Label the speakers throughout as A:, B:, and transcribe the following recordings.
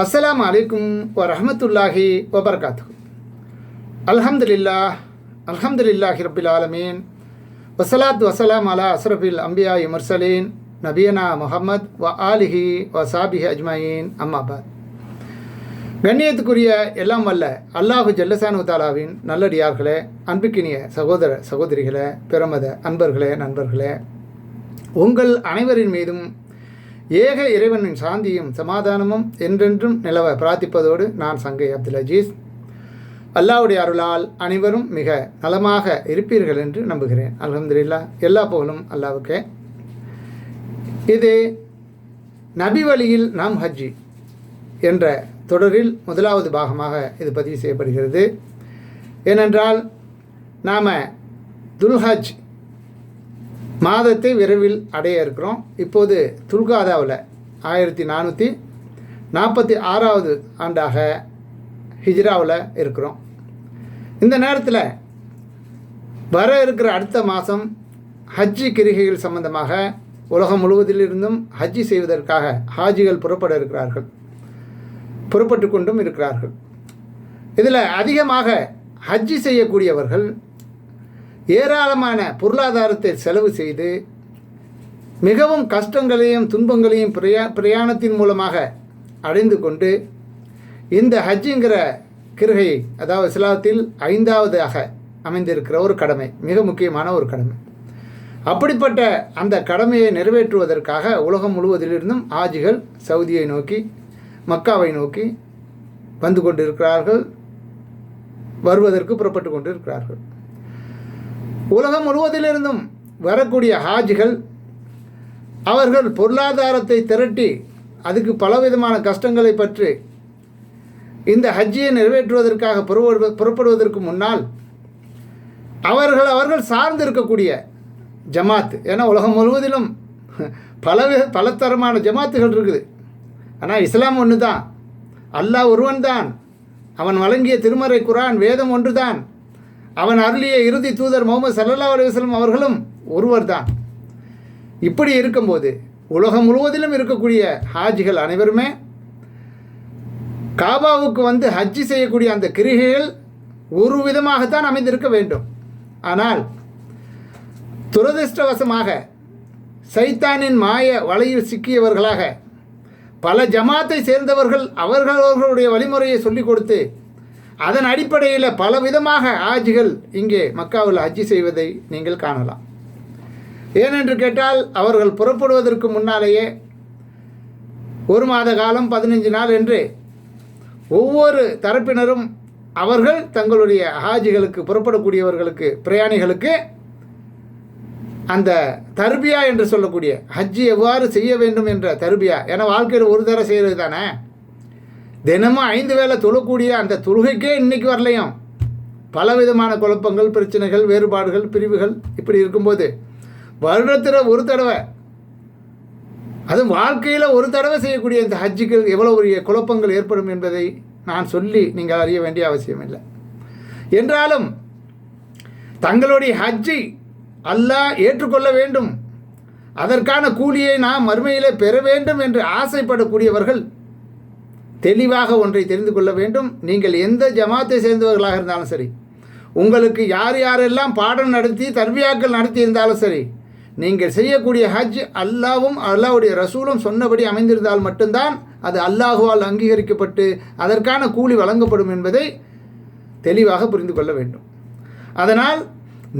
A: அஸ்லாம் அலைக்கும் ரஹமத்துல்லாஹி வபர்காத்து அல்ஹம்துலில்லா அல்ஹம்துலில்லாஹி ரபில் ஆலமீன். வசலாத் வசலாம் அலா அஸ்ரஃபில் அம்பியா இமர்சலீன் நபியனா முஹம்மத் வ ஆலிஹி வ சாபிஹி அஜ்மாயின். அம்மாபாத் கண்ணியத்துக்குரிய எல்லாம் வல்ல அல்லாஹு ஜல்லசானு தாலாவின் நல்லடியார்களே அன்புக்கினிய சகோதர சகோதரிகளே பிரமத அன்பர்களே நண்பர்களே உங்கள் அனைவரின் மீதும் ஏக இறைவனின் சாந்தியும் சமாதானமும் என்றென்றும் நிலவ பிரார்த்திப்பதோடு நான் சங்கை அப்துல் அஜீஸ் அல்லாவுடைய அருளால் அனைவரும் மிக நலமாக இருப்பீர்கள் என்று நம்புகிறேன். அலமதுல்லா எல்லா புகழும் அல்லாவுக்கே. இது நபி வழியில் நாம் ஹஜ்ஜி என்ற தொடரில் முதலாவது பாகமாக இது பதிவு செய்யப்படுகிறது. ஏனென்றால் நாம் துல்ஹஜ் மாதத்தை விரைவில் அடைய இருக்கிறோம். இப்போது துல்காதாவில் ஆயிரத்தி நானூற்றி நாற்பத்தி ஆறாவது ஆண்டாக ஹிஜ்ராவில் இருக்கிறோம். இந்த நேரத்தில் வர இருக்கிற அடுத்த மாதம் ஹஜ்ஜி கிரிகைகள் சம்பந்தமாக உலகம் முழுவதிலிருந்தும் ஹஜ்ஜி செய்வதற்காக ஹாஜிகள் புறப்பட இருக்கிறார்கள். புறப்பட்டு கொண்டும் இருக்கிறார்கள். இதில் அதிகமாக ஹஜ்ஜி செய்யக்கூடியவர்கள் ஏராளமான பொருளாதாரத்தை செலவு செய்து மிகவும் கஷ்டங்களையும் துன்பங்களையும் பிரயா பிரயாணத்தின் மூலமாக அடைந்து கொண்டு இந்த ஹஜ்ஜுங்கிற கிருகை அதாவது இஸ்லாத்தில் ஐந்தாவதாக அமைந்திருக்கிற ஒரு கடமை மிக முக்கியமான ஒரு கடமை. அப்படிப்பட்ட அந்த கடமையை நிறைவேற்றுவதற்காக உலகம் முழுவதிலிருந்தும் ஆஜிகள் சவுதியை நோக்கி மக்காவை நோக்கி வந்து கொண்டிருக்கிறார்கள் வருவதற்கு புறப்பட்டு கொண்டிருக்கிறார்கள். உலகம் முழுவதிலிருந்தும் வரக்கூடிய ஹாஜிகள் அவர்கள் பொருளாதாரத்தை திரட்டி அதுக்கு பலவிதமான கஷ்டங்களை பற்றி இந்த ஹஜ்ஜியை நிறைவேற்றுவதற்காக புறப்படுவதற்கு முன்னால் அவர்கள் அவர்கள் சார்ந்து இருக்கக்கூடிய ஜமாத் ஏன்னா உலகம் முழுவதிலும் பல பலதரமான ஜமாத்துகள் இருக்குது. ஆனால் இஸ்லாம் ஒன்று தான் அல்லாஹ் ஒருவன் தான் அவன் வழங்கிய திருமறை குரான் வேதம் ஒன்று தான் அவன் அருளிய இறுதி தூதர் முகமது சல்லா அலுவலம் அவர்களும் ஒருவர் தான் இப்படி இருக்கும்போது உலகம் முழுவதிலும் இருக்கக்கூடிய ஹாஜிகள் அனைவருமே காபாவுக்கு வந்து ஹஜ்ஜி செய்யக்கூடிய அந்த கிரிகைகள் ஒரு விதமாகத்தான் அமைந்திருக்க வேண்டும். ஆனால் துரதிருஷ்டவசமாக சைத்தானின் மாய வலையில் சிக்கியவர்களாக பல ஜமாத்தை சேர்ந்தவர்கள் அவர்கள் அவர்களுடைய வழிமுறையை சொல்லிக் கொடுத்து அதன் அடிப்படையில் பல விதமாக ஆஜிகள் இங்கே மக்காவில் ஹஜ்ஜி செய்வதை நீங்கள் காணலாம். ஏனென்று கேட்டால் அவர்கள் புறப்படுவதற்கு முன்னாலேயே ஒரு மாத காலம் பதினஞ்சு நாள் என்று ஒவ்வொரு தரப்பினரும் அவர்கள் தங்களுடைய ஹாஜிகளுக்கு புறப்படக்கூடியவர்களுக்கு பிரயாணிகளுக்கு அந்த தர்பியா என்று சொல்லக்கூடிய ஹஜ்ஜி எவ்வாறு செய்ய வேண்டும் என்ற தர்பியா? ஏன்னா வாழ்க்கையில் ஒரு தடவை செய்கிறது தானே? தினமும் ஐந்து வேளை தொழக்கூடிய அந்த தொழுகைக்கே இன்னைக்கு வரலையும். பல விதமான குழப்பங்கள் பிரச்சனைகள் வேறுபாடுகள் பிரிவுகள் இப்படி இருக்கும்போது வருடத்தில் ஒரு தடவை அதுவும் வாழ்க்கையில் ஒரு தடவை செய்யக்கூடிய இந்த ஹஜ்ஜுக்கு எவ்வளோ பெரிய குழப்பங்கள் ஏற்படும் என்பதை நான் சொல்லி நீங்கள் அறிய வேண்டிய அவசியம் இல்லை. என்றாலும் தங்களுடைய ஹஜ்ஜை அல்லாஹ் ஏற்றுக்கொள்ள வேண்டும். அதற்கான கூலியை நாம் மறுமையிலே பெற வேண்டும் என்று ஆசைப்படக்கூடியவர்கள் தெளிவாக ஒன்றை தெரிந்து கொள்ள வேண்டும். நீங்கள் எந்த ஜமாத்தை சேர்ந்தவர்களாக இருந்தாலும் சரி உங்களுக்கு யார் யாரெல்லாம் பாடம் நடத்தி தர்பியாக்கள் நடத்தி இருந்தாலும் சரி நீங்கள் செய்யக்கூடிய ஹஜ் அல்லாவும் அல்லாவுடைய ரசூலும் சொன்னபடி அமைந்திருந்தால் மட்டும்தான் அது அல்லாஹுவால் அங்கீகரிக்கப்பட்டு அதற்கான கூலி வழங்கப்படும் என்பதை தெளிவாக புரிந்து கொள்ள வேண்டும். அதனால்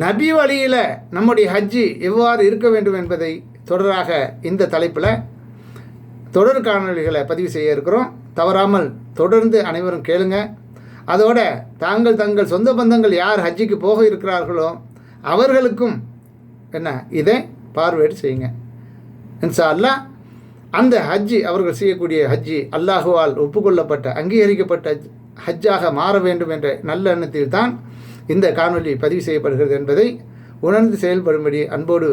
A: நபி வழியில் நம்முடைய ஹஜ்ஜி எவ்வாறு இருக்க வேண்டும் என்பதை தொடராக இந்த தலைப்பில் தொடர் காணொலிகளை பதிவு செய்ய இருக்கிறோம். தவறாமல் தொடர்ந்து அனைவரும் கேளுங்க. அதோட தாங்கள் தங்கள் சொந்த பந்தங்கள் யார் ஹஜ்ஜிக்கு போக இருக்கிறார்களோ அவர்களுக்கும் என்ன இதை பார்வையிட்டு செய்யுங்க. இன்சா அல்லா அந்த ஹஜ்ஜி அவர்கள் செய்யக்கூடிய ஹஜ்ஜி அல்லாஹுவால் ஒப்புக்கொள்ளப்பட்ட அங்கீகரிக்கப்பட்ட ஹஜ்ஜாக மாற வேண்டும் என்ற நல்ல எண்ணத்தில் தான் இந்த காணொலி பதிவு செய்யப்படுகிறது என்பதை உணர்ந்து செயல்படும்படி அன்போடு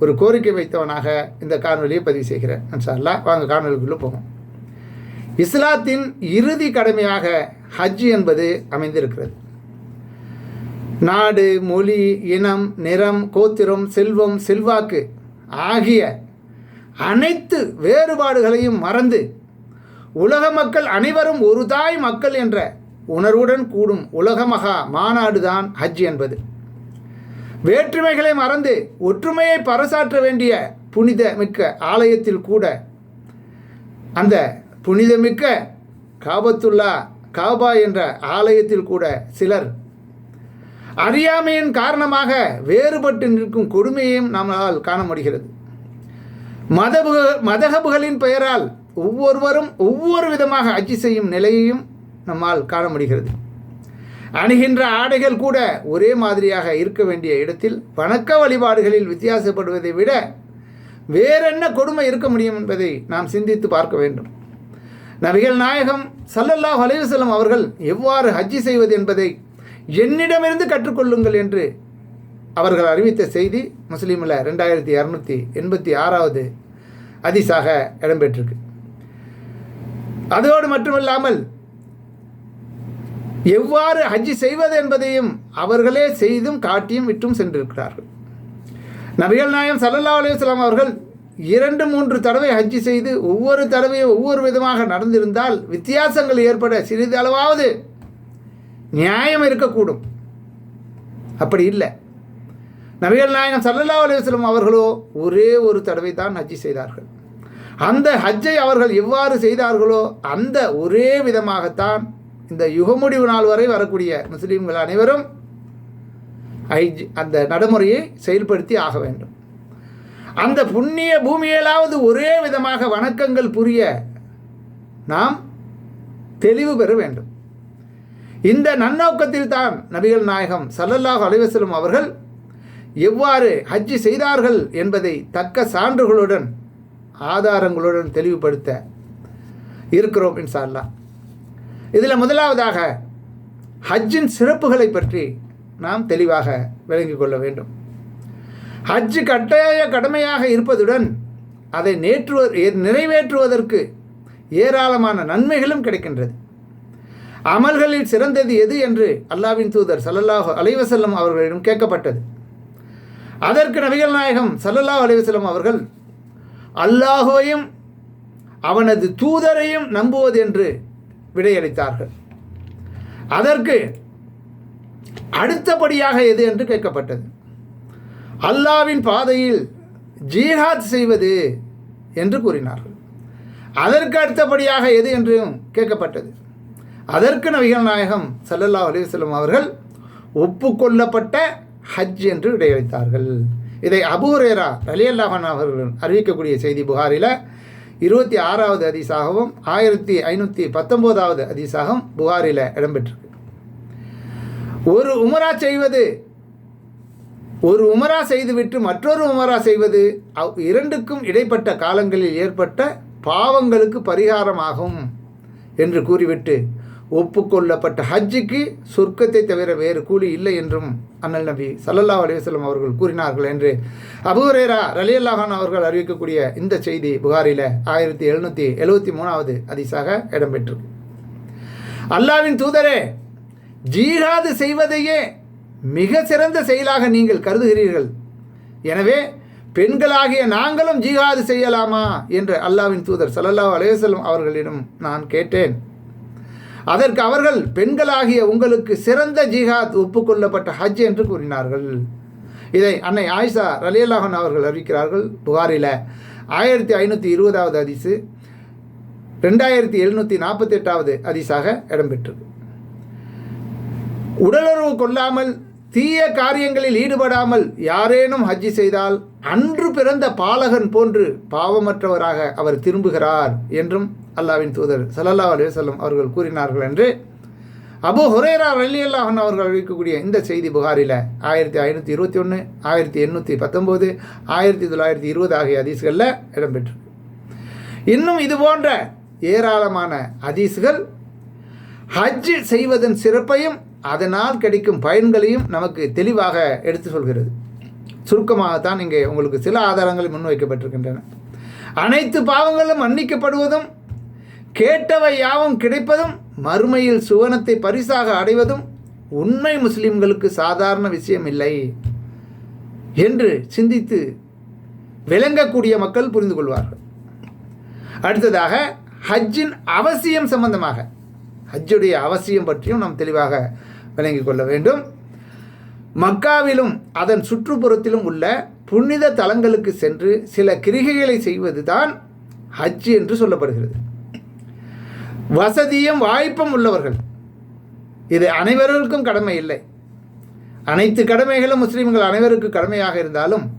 A: ஒரு கோரிக்கை வைத்தவனாக இந்த காணொலியை பதிவு செய்கிறேன். இன்ஷா வாங்க காணொலிக்குள்ளே போவோம். இஸ்லாத்தின் இறுதி கடமையாக ஹஜ் என்பது அமைந்திருக்கிறது. நாடு மொழி இனம் நிறம் கோத்திரம் செல்வம் செல்வாக்கு ஆகிய அனைத்து வேறுபாடுகளையும் மறந்து உலக மக்கள் அனைவரும் ஒரு தாய் மக்கள் என்ற உணர்வுடன் கூடும் உலக மகா மாநாடுதான் ஹஜ் என்பது. வேற்றுமைகளை மறந்து ஒற்றுமையை பறைசாற்ற வேண்டிய புனித மிக்க ஆலயத்தில் கூட அந்த புனிதமிக்க காபத்துல்லா காபா என்ற ஆலயத்தில் கூட சிலர் அறியாமையின் காரணமாக வேறுபட்டு நிற்கும் கொடுமையையும் நம்மால் காண முடிகிறது. மதபு மதகபுகளின் பெயரால் ஒவ்வொருவரும் ஒவ்வொரு விதமாக அச்சு செய்யும் நிலையையும் நம்மால் காண முடிகிறது. அணுகின்ற ஆடைகள் கூட ஒரே மாதிரியாக இருக்க வேண்டிய இடத்தில் வணக்க வழிபாடுகளில் வித்தியாசப்படுவதை விட வேறென்ன கொடுமை இருக்க முடியும் என்பதை நாம் சிந்தித்து பார்க்க வேண்டும். நபிகள் நாயகம் சல்லல்லாஹ் அலைவசல்லம் அவர்கள் எவ்வாறு ஹஜ்ஜி செய்வது என்பதை என்னிடமிருந்து கற்றுக்கொள்ளுங்கள் என்று அவர்கள் அறிவித்த செய்தி முஸ்லீமில் ரெண்டாயிரத்தி இரநூத்தி எண்பத்தி ஆறாவது அதிசாக இடம்பெற்றிருக்கு. அதோடு மட்டுமல்லாமல் எவ்வாறு ஹஜ்ஜி செய்வது என்பதையும் அவர்களே செய்தும் காட்டியும் விட்டும் சென்றிருக்கிறார்கள். நபிகள் நாயம் சல்லல்லா அலுவலாம் அவர்கள் இரண்டு மூன்று தடவை ஹஜ்ஜி செய்து ஒவ்வொரு தடவையும் ஒவ்வொரு விதமாக நடந்திருந்தால் வித்தியாசங்கள் ஏற்பட சிறிது அளவாவது நியாயம் இருக்கக்கூடும். அப்படி இல்லை. நபிகள் நாயகம் சல்லல்லா அலுவலம் அவர்களோ ஒரே ஒரு தடவை தான் ஹஜ்ஜி செய்தார்கள். அந்த ஹஜ்ஜை அவர்கள் எவ்வாறு செய்தார்களோ அந்த ஒரே விதமாகத்தான் இந்த யுகமுடிவு நாள் வரை வரக்கூடிய முஸ்லீம்கள் அனைவரும் ஐஜ் அந்த நடைமுறையை செயல்படுத்தி ஆக வேண்டும். அந்த புண்ணிய பூமியிலாவது ஒரே விதமாக வணக்கங்கள் புரிய நாம் தெளிவு பெற வேண்டும். இந்த நன்னோக்கத்தில் தான் நபிகள் நாயகம் சல்லல்லாஹ் அலைவசலம் அவர்கள் எவ்வாறு ஹஜ்ஜி செய்தார்கள் என்பதை தக்க சான்றுகளுடன் ஆதாரங்களுடன் தெளிவுபடுத்த இருக்கிறோம் இன்ஷா அல்லாஹ். இதில் முதலாவதாக ஹஜ்ஜின் சிறப்புகளை பற்றி நாம் தெளிவாக விளங்கிக் கொள்ள வேண்டும். ஹஜ்ஜு கட்டாய கடமையாக இருப்பதுடன் அதை நேற்று நிறைவேற்றுவதற்கு ஏராளமான நன்மைகளும் கிடைக்கின்றது. அமல்களில் சிறந்தது எது என்று அல்லாவின் தூதர் சல்லல்லாஹு அலைவசல்லம் அவர்களிடம் கேட்கப்பட்டது. அதற்கு நபிகள் நாயகம் சல்லல்லாஹு அலைவசல்லம் அவர்கள் அல்லாஹுவையும் அவனது தூதரையும் நம்புவது என்று விடையளித்தார்கள். அதற்கு அடுத்தபடியாக எது என்று கேட்கப்பட்டது. அல்லாவின் பாதையில் ஜீஹாத் செய்வது என்று கூறினார்கள். அதற்கு அடுத்தபடியாக எது என்றும் கேட்கப்பட்டது. அதற்கு நபிகள் நாயகம் சல்லல்லா அலிவசல்லம் அவர்கள் ஒப்புக்கொள்ளப்பட்ட ஹஜ் என்று விடையளித்தார்கள். இதை அபூரேரா ரலியல்லாஹன் அவர்கள் அறிவிக்கக்கூடிய செய்தி புகாரில் இருபத்தி ஆறாவது அதிசாகவும் ஆயிரத்தி ஐநூற்றி பத்தொம்போதாவது அதிசாகம் புகாரில் இடம்பெற்றிருக்கு. ஒரு உமரா செய்வது ஒரு உமரா செய்துவிட்டு மற்றொரு உமரா செய்வது அவ் இரண்டுக்கும் இடைப்பட்ட காலங்களில் ஏற்பட்ட பாவங்களுக்கு பரிகாரமாகும் என்று கூறிவிட்டு ஒப்புக்கொள்ளப்பட்ட ஹஜ்ஜுக்கு சொர்க்கத்தை தவிர வேறு கூலி இல்லை என்றும் அண்ணல் நபி சல்லல்லா அலிவசல்லம் அவர்கள் கூறினார்கள் என்று அபுரேரா ரலியல்லாஹான் அவர்கள் அறிவிக்கக்கூடிய இந்த செய்தி புகாரில் ஆயிரத்தி எழுநூற்றி எழுபத்தி மூணாவது அதிசாக இடம்பெற்றிருக்கு. அல்லாவின் தூதரே ஜீஹாது செய்வதையே மிக சிறந்த செயலாக நீங்கள் கருதுகிறீர்கள். எனவே பெண்களாகிய நாங்களும் ஜிஹாது செய்யலாமா? என்று அல்லாவின் தூதர் சல்லல்லா அலேசல்லம் அவர்களிடம் நான் கேட்டேன். அதற்கு அவர்கள் பெண்களாகிய உங்களுக்கு சிறந்த ஜிஹாத் ஒப்புக்கொள்ளப்பட்ட ஹஜ் என்று கூறினார்கள். இதை அன்னை ஆயிஷா ரலியல்லாஹன் அவர்கள் அறிவிக்கிறார்கள். புகாரில் ஆயிரத்தி ஐநூற்றி இருபதாவது அதிசு ரெண்டாயிரத்தி எழுநூற்றி நாற்பத்தி எட்டாவது அதிசாக இடம்பெற்றது உடலுறவு கொள்ளாமல் தீய காரியங்களில் ஈடுபடாமல் யாரேனும் ஹஜ்ஜி செய்தால் அன்று பிறந்த பாலகன் போன்று பாவமற்றவராக அவர் திரும்புகிறார் என்றும் அல்லாவின் தூதர் சல்லல்லா அலுவலம் அவர்கள் கூறினார்கள் என்று அபு ஹுரேரா அலி அல்லாஹன் அவர்கள் அறிவிக்கக்கூடிய இந்த செய்தி புகாரில் ஆயிரத்தி ஐநூற்றி இருபத்தி ஒன்று ஆயிரத்தி எண்ணூற்றி பத்தொம்போது ஆயிரத்தி தொள்ளாயிரத்தி இருபது ஆகிய அதிசுகளில் இடம்பெற்று இன்னும் இது போன்ற ஏராளமான அதிசுகள் ஹஜ்ஜு செய்வதன் சிறப்பையும் அதனால் கிடைக்கும் பயன்களையும் நமக்கு தெளிவாக எடுத்து சொல்கிறது. சுருக்கமாகத்தான் இங்கே உங்களுக்கு சில ஆதாரங்கள் முன்வைக்கப்பட்டிருக்கின்றன. அனைத்து பாவங்களும் மன்னிக்கப்படுவதும் கேட்டவை யாவும் கிடைப்பதும் மறுமையில் சுவனத்தை பரிசாக அடைவதும் உண்மை முஸ்லிம்களுக்கு சாதாரண விஷயம் இல்லை என்று சிந்தித்து விளங்கக்கூடிய மக்கள் புரிந்து கொள்வார்கள். அடுத்ததாக ஹஜ்ஜின் அவசியம் சம்பந்தமாக ஹஜ்ஜுடைய அவசியம் பற்றியும் நாம் தெளிவாக விளங்கிக் கொள்ள வேண்டும். மக்காவிலும் அதன் சுற்றுப்புறத்திலும் உள்ள புனித தலங்களுக்கு சென்று சில கிரிகைகளை செய்வதுதான் ஹஜ் என்று சொல்லப்படுகிறது. வசதியும் வாய்ப்பும் உள்ளவர்கள். இது அனைவருக்கும் கடமை இல்லை. அனைத்து கடமைகளும் முஸ்லீம்கள் அனைவருக்கும் கடமையாக இருந்தாலும்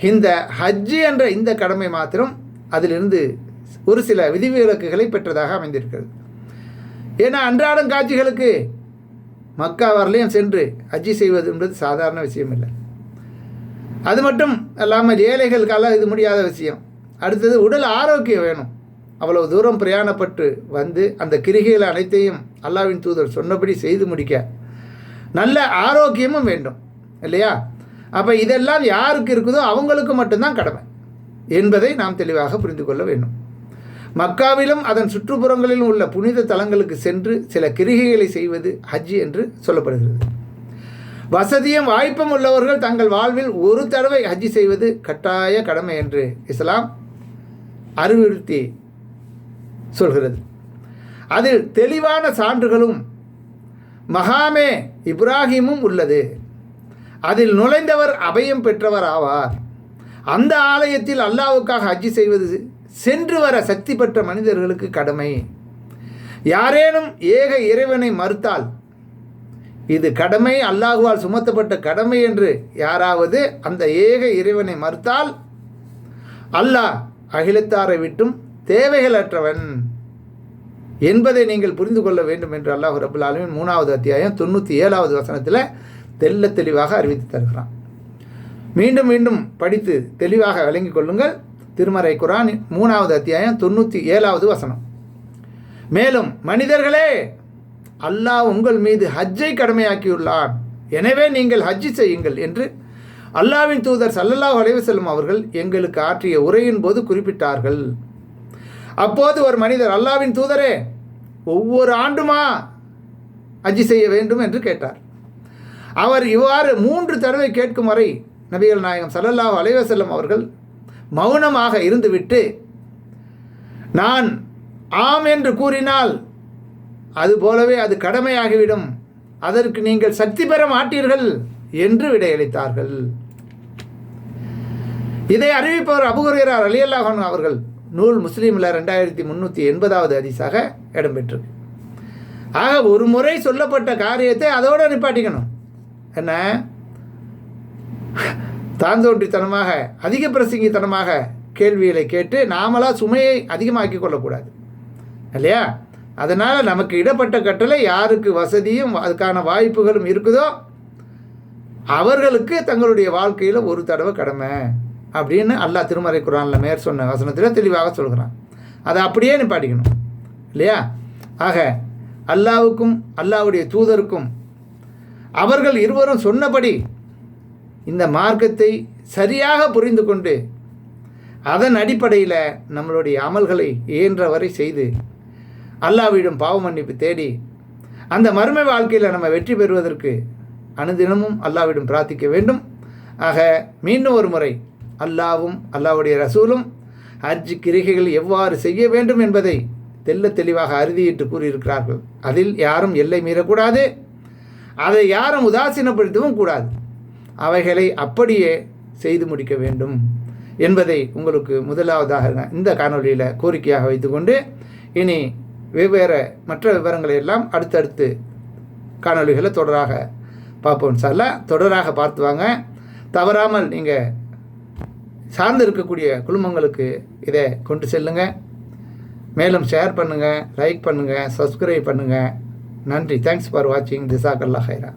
A: இந்த ஹஜ்ஜு என்ற இந்த கடமை மாத்திரம் அதிலிருந்து ஒரு சில விதிவிலக்குகளை பெற்றதாக அமைந்திருக்கிறது. ஏன்னா அன்றாடம் காட்சிகளுக்கு மக்கா வரலையும் சென்று ஹஜ்ஜி செய்வது என்பது சாதாரண விஷயம் இல்லை அது மட்டும் அல்லாமல் ஏழைகளுக்கெல்லாம் இது முடியாத விஷயம். அடுத்தது உடல் ஆரோக்கியம் வேணும். அவ்வளவு தூரம் பிரயாணப்பட்டு வந்து அந்த கிரிகைகள் அனைத்தையும் அல்லாவின் தூதர் சொன்னபடி செய்து முடிக்க நல்ல ஆரோக்கியமும் வேண்டும் இல்லையா? அப்போ இதெல்லாம் யாருக்கு இருக்குதோ அவங்களுக்கு மட்டும்தான் கடமை என்பதை நாம் தெளிவாக புரிந்து கொள்ள வேண்டும். மக்காவிலும் அதன் சுற்றுப்புறங்களிலும் உள்ள புனித தலங்களுக்கு சென்று சில கிரிகைகளை செய்வது ஹஜ் என்று சொல்லப்படுகிறது. வசதியும் வாய்ப்பும் உள்ளவர்கள் தங்கள் வாழ்வில் ஒரு தடவை ஹஜ்ஜி செய்வது கட்டாய கடமை என்று இஸ்லாம் அறிவுறுத்தி சொல்கிறது. அதில் தெளிவான சான்றுகளும் மகாமே இப்ராஹிமும் உள்ளது. அதில் நுழைந்தவர் அபயம் பெற்றவர் ஆவார். அந்த ஆலயத்தில் அல்லாவுக்காக ஹஜ்ஜி செய்வது சென்று வர சக்தி பெற்ற மனிதர்களுக்கு கடமை. யாரேனும் ஏக இறைவனை மறுத்தால் இது கடமை அல்லாஹுவால் சுமத்தப்பட்ட கடமை என்று யாராவது அந்த ஏக இறைவனை மறுத்தால் அல்லாஹ் அகிலத்தாரை விட்டும் தேவைகளற்றவன். என்பதை நீங்கள் புரிந்து கொள்ள வேண்டும் என்று அல்லாஹ் ரபுல் ஆலமின் மூணாவது அத்தியாயம் தொண்ணூற்றி ஏழாவது வசனத்தில் தெல்ல தெளிவாக அறிவித்து தருகிறான். மீண்டும் மீண்டும் படித்து தெளிவாக விளங்கிக் கொள்ளுங்கள். திருமறை குரான் மூணாவது அத்தியாயம் தொண்ணூற்றி ஏழாவது வசனம். மேலும் மனிதர்களே அல்லாஹ் உங்கள் மீது ஹஜ்ஜை கடமையாக்கியுள்ளான். எனவே நீங்கள் ஹஜ்ஜி செய்யுங்கள் என்று அல்லாவின் தூதர் சல்லல்லாஹ் அலைவசல்லம் அவர்கள் எங்களுக்கு ஆற்றிய உரையின் போது குறிப்பிட்டார்கள். அப்போது ஒரு மனிதர் அல்லாவின் தூதரே ஒவ்வொரு ஆண்டுமா அஜி செய்ய வேண்டும் என்று கேட்டார். அவர் இவ்வாறு மூன்று தடவை கேட்கும் வரை நபிகள் நாயகம் சல்லல்லா அலைவசல்லம் அவர்கள் மௌனமாக இருந்துவிட்டு நான் ஆம் என்று கூறினால் அதுபோலவே அது கடமையாகிவிடும். அதற்கு நீங்கள் சக்தி பெற மாட்டீர்கள் என்று விடையளித்தார்கள். இதை அறிவிப்பவர் அபுகுரையரார் அலியல்லாஹன் அவர்கள். நூல் முஸ்லீமில் ரெண்டாயிரத்தி முந்நூற்றி எண்பதாவது அதிசாக இடம்பெற்றிருக்கு. ஆக ஒரு முறை சொல்லப்பட்ட காரியத்தை அதோடு நிப்பாட்டிக்கணும். என்ன? தாந்தோன்றித்தனமாக அதிக பிரசங்கித்தனமாக கேள்விகளை கேட்டு நாமளாக சுமையை அதிகமாக்கி கொள்ளக்கூடாது. இல்லையா? அதனால் நமக்கு இடப்பட்ட கட்டளை யாருக்கு வசதியும் அதுக்கான வாய்ப்புகளும் இருக்குதோ அவர்களுக்கு தங்களுடைய வாழ்க்கையில் ஒரு தடவை கடமை. அப்படின்னு அல்லாஹ் திருமறை குரானில் மேற் சொன்ன வசனத்தில் தெளிவாக சொல்கிறான். அதை அப்படியே நிப்பாட்டிக்கணும். இல்லையா? ஆக அல்லாவுக்கும் அல்லாவுடைய தூதருக்கும் அவர்கள் இருவரும் சொன்னபடி இந்த மார்க்கத்தை சரியாக புரிந்து கொண்டு அதன் அடிப்படையில் நம்மளுடைய அமல்களை இயன்றவரை செய்து அல்லாவிடம் பாவ மன்னிப்பு தேடி அந்த மறுமை வாழ்க்கையில் நம்ம வெற்றி பெறுவதற்கு அனுதினமும் அல்லாவிடம் பிரார்த்திக்க வேண்டும். ஆக மீண்டும் ஒரு முறை அல்லாவும் அல்லாவுடைய ரசூலும் ஹஜ் கிரிகைகள் எவ்வாறு செய்ய வேண்டும் என்பதை தெல்ல தெளிவாக அறுதியிட்டு கூறியிருக்கிறார்கள். அதில் யாரும் எல்லை மீறக்கூடாது. அதை யாரும் உதாசீனப்படுத்தவும் கூடாது. அவைகளை அப்படியே செய்து முடிக்க வேண்டும் என்பதை உங்களுக்கு முதலாவதாக இந்த காணொலியில் கோரிக்கையாக வைத்துக்கொண்டு இனி வெவ்வேறு மற்ற விவரங்களை எல்லாம் அடுத்தடுத்து காணொலிகளை தொடராக பார்ப்போம். சார்ல தொடராக பார்த்து வாங்க. தவறாமல் நீங்கள் சார்ந்து இருக்கக்கூடிய குழுமங்களுக்கு இதை கொண்டு செல்லுங்கள் மேலும் ஷேர் பண்ணுங்கள் லைக் பண்ணுங்கள் சப்ஸ்கிரைப் பண்ணுங்கள் நன்றி. தேங்க்ஸ் ஃபார் வாட்சிங் திசாக்கல்லா ஹைரா.